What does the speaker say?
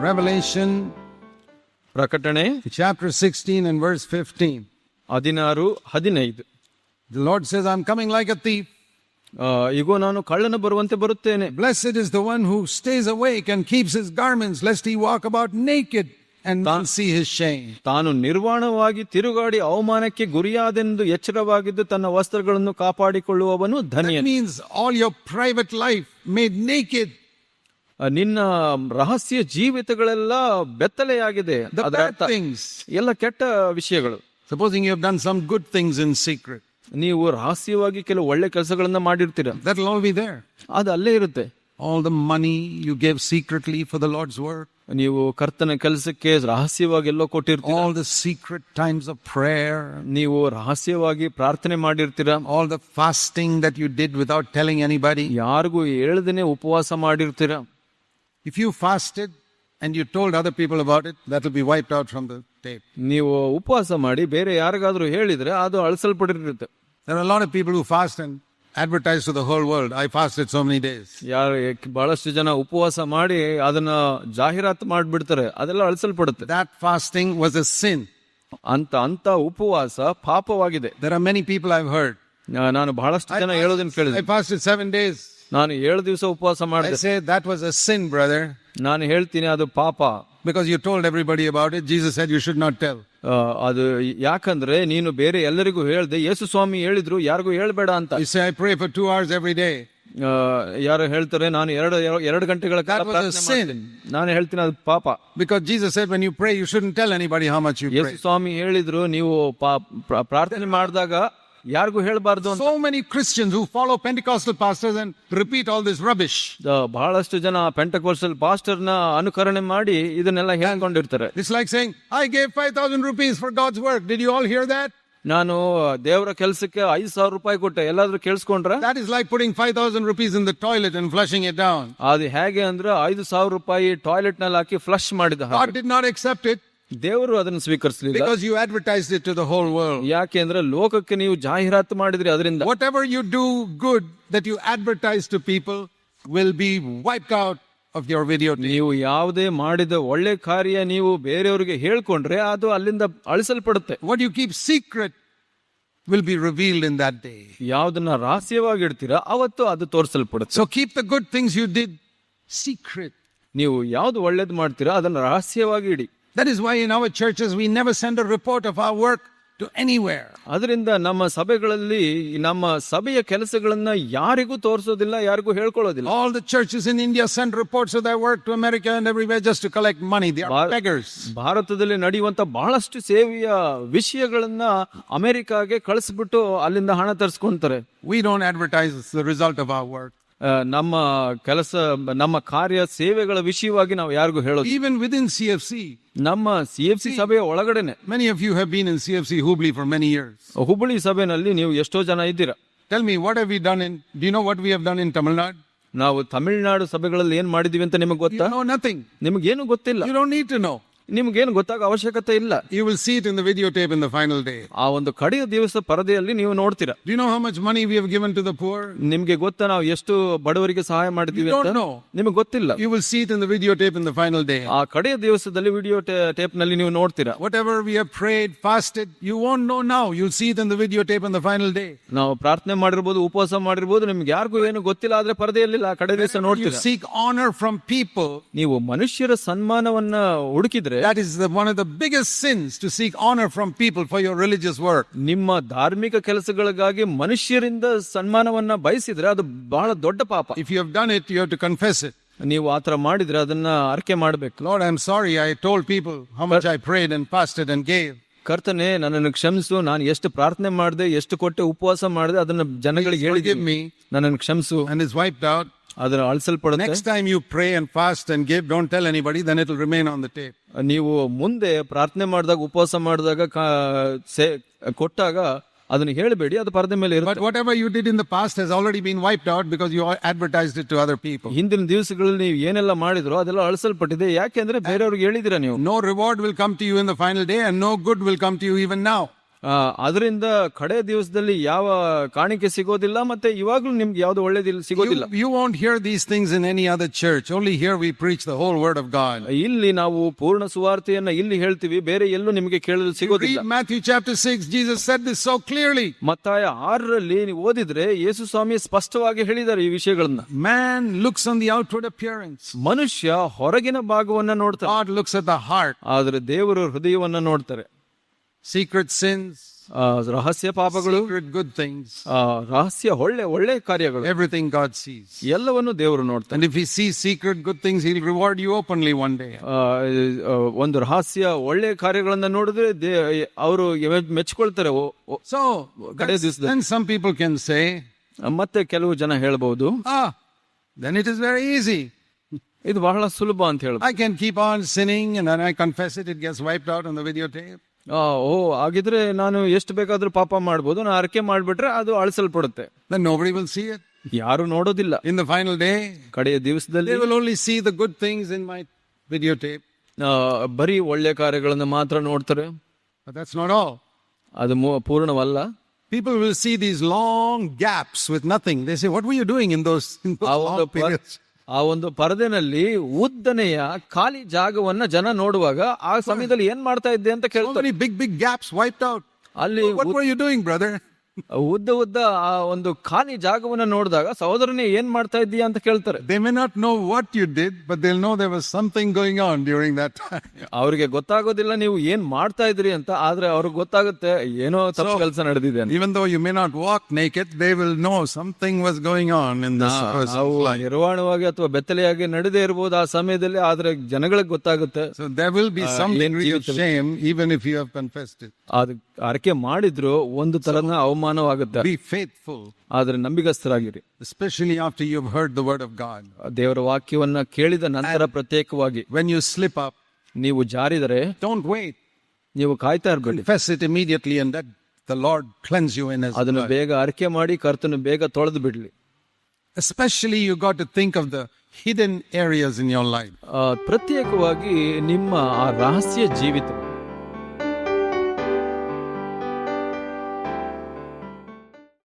Revelation ಪ್ರಕಟಣೆ chapter 16 and verse 15. ಹದಿನಾರು ಹದಿನೈದು The Lord says, I'm coming like a thief. ಆ, ಇಗೋ ನಾನು ಕಳ್ಳನ ಬರುವಂತೆ ಬರುತ್ತೇನೆ Blessed is the one who stays awake and keeps his garments, lest he walk about naked and none see his shame. ತಾನು ನಿರ್ವಾಣವಾಗಿ ತಿರುಗಾಡಿ ಅವಮಾನಕ್ಕೆ ಗುರಿಯಾದೆಂದು ಎಚ್ಚರವಾಗಿದ್ದು ತನ್ನ ವಸ್ತ್ರಗಳನ್ನು ಕಾಪಾಡಿಕೊಳ್ಳುವವನು That ಧನ್ಯನು means all your private life made naked. ಆ, ನಿನ್ನ ರಹಸ್ಯ ಜೀವಿತಗಳೆಲ್ಲ ಬೆತ್ತಲೆಯಾಗಿದೆ ಎಲ್ಲ ಕೆಟ್ಟ ವಿಷಯಗಳು supposing you done some good things in secret. ನೀವು ರಹಸ್ಯವಾಗಿ ಕೆಲವು ಒಳ್ಳೆ ಕೆಲಸಗಳನ್ನ ಮಾಡಿರ್ತೀರ ದಟ್ be there. ಅದು ಅಲ್ಲೇ ಇರುತ್ತೆ All the money you gave secretly for the Lord's work. ನೀವು ಕರ್ತನ ಕೆಲಸಕ್ಕೆ ರಹಸ್ಯವಾಗಿ ಎಲ್ಲೋ ಕೊಟ್ಟಿರ್ತೀರ All the secret times of prayer. ನೀವು ರಹಸ್ಯವಾಗಿ ಪ್ರಾರ್ಥನೆ ಮಾಡಿರ್ತೀರ All the fasting that you did without telling anybody. ಯಾರಿಗೂ ಹೇಳ್ದೇನೆ ಉಪವಾಸ ಮಾಡಿರ್ತೀರ If you fasted and you told other people about it, that will be wiped out from the tape. ನೀವು ಉಪವಾಸ ಮಾಡಿ ಬೇರೆ ಯಾರಿಗಾದ್ರೂ ಹೇಳಿದ್ರೆ ಅದು ಅಳಿಸಲ್ಪಟ್ಟಿರುತ್ತೆ There are a lot of people who fast and advertise to the whole world. I fasted so many days. ಯಾರು ಬಹಳಷ್ಟು ಜನ ಉಪವಾಸ ಮಾಡಿ ಅದನ್ನ ಜಾಹೀರಾತು ಮಾಡಿಬಿಡ್ತಾರೆ ಅದೆಲ್ಲ ಅಳಿಸಲ್ಪಡುತ್ತೆ That fasting was a sin. ಅಂತ ಅಂತ ಉಪವಾಸ ಪಾಪವಾಗಿದೆ There are many people I've heard. ನಾ- ನಾನು ಬಹಳಷ್ಟು ಜನ ಹೇಳೋದನ್ನ I ಕೇಳಿದೆ fasted seven days. ನಾನು ಏಳು ದಿವಸ ಉಪವಾಸ I ಮಾಡಿದೆ say that was a sin, brother, ನಾನು ಹೇಳ್ತೀನಿ ಅದು ಪಾಪ because you told everybody about it. Jesus said you should not tell. ಆ, ಅದು ಯಾಕಂದ್ರೆ ನೀನು ಬೇರೆ ಎಲ್ಲರಿಗೂ ಹೇಳ್ದೆ ಯೇಸು ಸ್ವಾಮಿ ಹೇಳಿದ್ರು ಯಾರಿಗೂ ಹೇಳ್ಬೇಡ ಅಂತ You say, I pray for two hours every day. ಆ, ಯಾರು ಹೇಳ್ತಾರೆ ನಾನು ಎರಡು ಎರಡು ಗಂಟೆಗಳ ಕಾಲ That was a ಪ್ರಾರ್ಥನೆ sin. ಮಾಡ್ತೀನಿ. ನಾನು ಹೇಳ್ತೀನಿ ಅದು ಪಾಪ Because Jesus said when you pray, you shouldn't tell anybody how much you Yesu pray. ಸ್ವಾಮಿ ಹೇಳಿದ್ರು ನೀವು ಪಾ- ಪ್ರ- ಪ್ರಾರ್ಥನೆ ಮಾಡಿದಾಗ ಯಾರಿಗೂ ಹೇಳ್ಬಾರ್ದು ಅಂತ So many Christians who follow Pentecostal pastors and repeat all this rubbish. ಆ, ಬಹಳಷ್ಟು ಜನ ಪೆಂಟಕೋರ್ಸಲ್ ಪಾಸ್ಟರ್ನ ಅನುಕರಣೆ ಮಾಡಿ ಇದನ್ನೆಲ್ಲ ಹೇಳ್ಕೊಂಡಿರ್ತಾರೆ It's like saying, I gave 5,000 rupees for God's work. Did you all hear that? ನಾನು ದೇವರ ಕೆಲಸಕ್ಕೆ ಐದು ಸಾವಿರ ರೂಪಾಯಿ ಕೊಟ್ಟೆ ಎಲ್ಲಾದ್ರೂ ಕೇಳಿಸ್ಕೊಂಡ್ರ That is like putting 5,000 rupees in the toilet and flushing it down. ಅದು ಹೇಗೆ ಅಂದ್ರೆ ಐದು ಸಾವಿರ ರೂಪಾಯಿ ಟಾಯ್ಲೆಟ್ ನಲ್ಲಿ ಹಾಕಿ ಫ್ಲಶ್ ಮಾಡಿದ ಹಾಗೆ. God did not accept it ದೇವರು ಅದನ್ನು ಸ್ವೀಕರಿಸಲಿಲ್ಲ because you advertised it to the whole world. ಯಾಕೆ ಅಂದ್ರೆ ಲೋಕಕ್ಕೆ ನೀವು ಜಾಹೀರಾತು ಮಾಡಿದ್ರಿ ಅದರಿಂದ Whatever you do good that you advertise to people will be wiped out of your video. ನೀವು ಯಾವುದೇ ಮಾಡಿದ ಒಳ್ಳೆ ಕಾರ್ಯ ನೀವು ಬೇರೆಯವರಿಗೆ ಹೇಳ್ಕೊಂಡ್ರೆ ಅದು ಅಲ್ಲಿಂದ ಅಳಿಸಲ್ಪಡುತ್ತೆ What you keep secret will be revealed in that day. ಯಾವ್ದನ್ನ ರಹಸ್ಯವಾಗಿ ಇಡ್ತೀರಾ ಅವತ್ತು ಅದು ತೋರಿಸಲ್ಪಡುತ್ತೆ So keep the good things you did secret. ನೀವು ಯಾವುದು ಒಳ್ಳೇದು ಮಾಡ್ತೀರಾ ಅದನ್ನು ರಹಸ್ಯವಾಗಿ ಇಡಿ That is why in our churches we never send a report of our work to anywhere. ಅದರಿಂದ ನಮ್ಮ ಸಭೆಗಳಲ್ಲಿ ನಮ್ಮ ಸಭೆಯ ಕೆಲಸಗಳನ್ನ ಯಾರಿಗೂ ತೋರಿಸೋದಿಲ್ಲ ಯಾರಿಗೂ ಹೇಳ್ಕೊಳ್ಳೋದಿಲ್ಲ All the churches in India send reports of their work to America and everywhere just to collect money. They are Bhar- beggars. ಭಾರತದಲ್ಲಿ ನಡೆಯುವಂತ ಬಹಳಷ್ಟು ಸೇವೆಯ ವಿಷಯಗಳನ್ನ ಅಮೆರಿಕಾಗೆ ಕಳಿಸ್ಬಿಟ್ಟು ಅಲ್ಲಿಂದ ಹಣ ತರಿಸ್ಕೊಂತಾರೆ We don't advertise the result of our work. ಆ, ನಮ್ಮ ಕೆಲಸ ನಮ್ಮ ಕಾರ್ಯ ಸೇವೆಗಳ ವಿಷಯವಾಗಿ ನಾವು ಯಾರಿಗೂ ಹೇಳೋದು Even within CFC, ನಮ್ಮ ಸಿ ಎಫ್ ಸಿ ಸಭೆಯ ಒಳಗಡೆನೆ many of you have been in CFC Hubli for many years. Hubballi ಸಭೆನಲ್ಲಿ ನೀವು ಎಷ್ಟೋ ಜನ ಇದ್ದೀರಾ Tell me, what have we done in, do you know what we have done in Tamil Nadu? ನಾವು ತಮಿಳುನಾಡು ಸಭೆಗಳಲ್ಲಿ ಏನ್ ಮಾಡಿದೀವಿ ಅಂತ ನಿಮಗೆ You ಗೊತ್ತಾ know nothing. ನಿಮ್ಗೇನು ಗೊತ್ತಿಲ್ಲ You don't need to know. ನಿಮ್ಗೇನು ಗೊತ್ತಾಗ ಅವಶ್ಯಕತೆ ಇಲ್ಲ You will see it in the videotape in the final day. ಆ ಒಂದು ಕಡೆಯ ದಿವಸ ಪರದೆಯಲ್ಲಿ ನೀವು ನೋಡ್ತೀರಾ Do you know how much money we have given to the poor? ನಿಮ್ಗೆ ಗೊತ್ತಾ ನಾವು ಎಷ್ಟು ಬಡವರಿಗೆ ಸಹಾಯ ಮಾಡಿದೀವಿ You ಅಂತ don't know. ನಿಮಗೆ ಗೊತ್ತಿಲ್ಲ You will see it in the videotape in the final day. ಆ ಕಡೆಯ ದಿವಸದಲ್ಲಿ ವಿಡಿಯೋ ಟೇಪ್ನಲ್ಲಿ ನೀವು ನೋಡ್ತೀರಾ Whatever we have prayed, fasted, you won't know now. You'll see it in the videotape in the final day. ನಾವು ಪ್ರಾರ್ಥನೆ ಮಾಡಿರಬಹುದು ಉಪವಾಸ ಮಾಡಿರಬಹುದು ನಿಮ್ಗೆ ಯಾರಿಗೂ ಏನು ಗೊತ್ತಿಲ್ಲ ಆದ್ರೆ ಪರದೆಯಲ್ಲಿ ಆ ಕಡೆ ದಿವಸ You ನೋಡ್ತೀರಾ seek honor from people. ನೀವು ಮನುಷ್ಯರ ಸನ್ಮಾನವನ್ನ ಹುಡುಕಿದ್ರೆ That is the, one of the biggest sins to seek honor from people for your religious work. ನಿಮ್ಮ ಧಾರ್ಮಿಕ ಕೆಲಸಗಳಿಗಾಗಿ ಮನುಷ್ಯರಿಂದ ಸನ್ಮಾನವನ್ನ ಬಯಸಿದ್ರೆ ಅದು ಬಹಳ ದೊಡ್ಡ ಪಾಪ If you have done it, you have to confess it. ನೀವು ಆತರ ಮಾಡಿದ್ರೆ ಅದನ್ನ ಅರ್ಕೆ ಮಾಡ್ಬೇಕು Lord, I'm sorry. I told people how much I prayed and fasted and gave. ಕರ್ತನೆ ನನ್ನನ್ನು ಕ್ಷಮಿಸು ನಾನು ಎಷ್ಟು ಪ್ರಾರ್ಥನೆ ಮಾಡಿದೆ ಎಷ್ಟು ಕೊಟ್ಟೆ ಉಪವಾಸ ಮಾಡಿದೆ ಅದನ್ನ ಜನಗಳಿಗೆ Forgive ಹೇಳಿದ್ದೀನಿ me. ನನ್ನನ್ನು ಕ್ಷಮಿಸು And it's wiped out. ಅದರ ಅಳಿಸಲ್ಪಡ next time you pray and fast and give don't tell anybody then it remain on the tape ನೀವು ಮುಂದೆ ಪ್ರಾರ್ಥನೆ ಮಾಡಿದಾಗ ಉಪವಾಸ ಮಾಡಿದಾಗ ಕೊಟ್ಟಾಗ ಅದನ್ನು ಹೇಳಬೇಡಿ ಅದು ಪರದೆ ಮೇಲೆ ಇರುತ್ತೆ. But whatever you did in the past has already been wiped out because you advertised it to other people ಹಿಂದಿನ ದಿವಸಗಳಲ್ಲಿ ನೀವು ಏನೆಲ್ಲ ಮಾಡಿದ್ರು ಅದೆಲ್ಲ ಅಳಿಸಲ್ಪಟ್ಟಿದೆ. ಯಾಕೆಂದ್ರೆ ಬೇರೆಯವ್ರಿಗೆ ಹೇಳಿದಿರ ನೀವು? No reward will come to you in the final day and no good will come to you even now ಅದರಿಂದ ಕಡೆ ದಿವಸದಲ್ಲಿ ಯಾವ ಕಾಣಿಕೆ ಸಿಗೋದಿಲ್ಲ ಮತ್ತೆ ಇವಾಗಲೂ ನಿಮ್ಗೆ ಯಾವ್ದು ಒಳ್ಳೇದಿಲ್ಲ ಸಿಗೋದಿಲ್ಲ you won't won't hear these things in any other church. Only here we preach the whole word of God. ಇಲ್ಲಿ ನಾವು ಪೂರ್ಣ ಸುವಾರ್ತೆಯನ್ನ ಇಲ್ಲಿ ಹೇಳ್ತೀವಿ ಬೇರೆ ಎಲ್ಲೂ ನಿಮಗೆ ಕೇಳಲು ಸಿಗೋದಿಲ್ಲ Read Matthew chapter 6. Jesus said this so clearly. ಮತ್ತಾಯ ಆರರಲ್ಲಿ ನೀವು ಓದಿದ್ರೆ ಯೇಸು ಸ್ವಾಮಿ ಸ್ಪಷ್ಟವಾಗಿ ಹೇಳಿದ್ದಾರೆ ಈ ವಿಷಯಗಳನ್ನ Man looks on the outward appearance. ಮನುಷ್ಯ ಹೊರಗಿನ ಭಾಗವನ್ನ ನೋಡ್ತಾರೆ God looks at the heart. ಆದ್ರೆ ದೇವರು ಹೃದಯವನ್ನ ನೋಡ್ತಾರೆ Secret sins, ಆ, ರಹಸ್ಯ ಪಾಪಗಳು secret good things. ಆ, ರಹಸ್ಯ ಒಳ್ಳೆ ಒಳ್ಳೆ ಕಾರ್ಯಗಳು Everything God sees. ಎಲ್ಲವನ್ನು ದೇವರು ನೋಡ್ತಾನೆ And if He sees secret good things, He'll reward you openly one day. ಆ, ಆ, ಒಂದು ರಹಸ್ಯ ಒಳ್ಳೆ ಕಾರ್ಯಗಳನ್ನ ನೋಡಿದ್ರೆ ಅವರು ಮೆಚ್ಕೊಳ್ತಾರೆ ಓ- ಓ- So, ಕಡೆ that's- ದಿವಸದಲ್ಲಿ. then some people can say, ಮತ್ತೆ ಕೆಲವು ಜನ ಹೇಳ್ಬಹುದು ah, then it is very easy. ಇದು ಬಹಳ ಸುಲಭ ಅಂತ ಹೇಳ್ಬೋದು I can keep on sinning and then I confess it, it gets wiped out on the videotape. oh ಆಗಿದ್ರೆ ನಾನು ಎಷ್ಟು ಬೇಕಾದ್ರೂ ಪಾಪ ಮಾಡಬಹುದು ನಾನು ಅರಕೆ ಮಾಡಿಬಿಟ್ರೆ ಅದು ಅಳಿಸಲ್ಪಡುತ್ತೆ. ಯಾರು ನೋಡೋದಿಲ್ಲ. ಇನ್ ದ ಫೈನಲ್ ಡೇ ಕಡೆಯ ದಿವಸದಲ್ಲಿ see the good things in my video tape ಬರೀ ಒಳ್ಳೆ ಕಾರ್ಯಗಳನ್ನು ಮಾತ್ರ ನೋಡ್ತಾರೆ. ಅದು ಪೂರ್ಣವಲ್ಲ. People will see these long gaps with nothing they see what we you doing in those ಆ ಒಂದು ಪರದೆನಲ್ಲಿ ಉದ್ದನೆಯ ಖಾಲಿ ಜಾಗವನ್ನ ಜನ ನೋಡುವಾಗ ಆ ಸಮಯದಲ್ಲಿ ಏನ್ ಮಾಡ್ತಾ ಇದ್ದೆ ಅಂತ ಕೇಳ್ತಾರೆ big big gaps gaps out. ಅಲ್ಲಿ ಯು ಡೂಯಿಂಗ್ ಬ್ರದರ್? ಉದ್ದ ಉದ್ದ ಆ ಒಂದು ಖಾಲಿ ಜಾಗವನ್ನು ನೋಡಿದಾಗ ಸಹೋದರನೇ ಏನ್ ಮಾಡ್ತಾ ಇದ್ದೀಯ ಅಂತ ಕೇಳ್ತಾರೆ. They may not know what you did but they know they was something going on during that ಅವ್ರಿಗೆ ಗೊತ್ತಾಗೋದಿಲ್ಲ ನೀವು ಏನ್ ಮಾಡ್ತಾ ಇದ್ರಿ ಅಂತ ಆದ್ರೆ ಅವ್ರಿಗೆ ಗೊತ್ತಾಗುತ್ತೆ ಏನೋ ತಪ್ಪು ಕೆಲಸ ನಡೆದಿದೆ even though you may not walk naked it they will know something was going on in this ನಿರ್ವಾಣವಾಗಿ ಅಥವಾ ಬೆತ್ತಲೆಯಾಗಿ ನಡೆದೇ ಇರಬಹುದು ಆ ಸಮಯದಲ್ಲಿ ಆದ್ರೆ ಜನಗಳಿಗೆ ಗೊತ್ತಾಗುತ್ತೆ. So they will be some we you shame even if you have confessed it ಆದ್ರೆ ಅರಕೆ ಮಾಡಿದ್ರು ಒಂದು ತರನ ಅವಮಾನವಾಗುತ್ತೆ Be faithful, ಆದ್ರೆ ನಂಬಿಗಸ್ತರಾಗಿರಿ especially after you heard the word of God ದೇವರ ವಾಕ್ಯವನ್ನ ಕೇಳಿದ ನಂತರ ಪ್ರತ್ಯೇಕವಾಗಿ When you slip up, ನೀವು ಜಾರಿದರೆ don't ವೇಟ್ ನೀವು ಕಾಯ್ತಾ ಇರ್ಬೇಡಿ Confess it immediately, and that the Lord cleanse you in His ಅದನ್ನು blood. ಬೇಗ ಅರಕೆ ಮಾಡಿ ಕರ್ತನ ಬೇಗ ತೊಳೆದು ಬಿಡ್ಲಿ Especially, you got to think of the hidden areas in your life. ಆ, ಪ್ರತ್ಯೇಕವಾಗಿ ನಿಮ್ಮ ಆ ರಹಸ್ಯ ಜೀವಿತ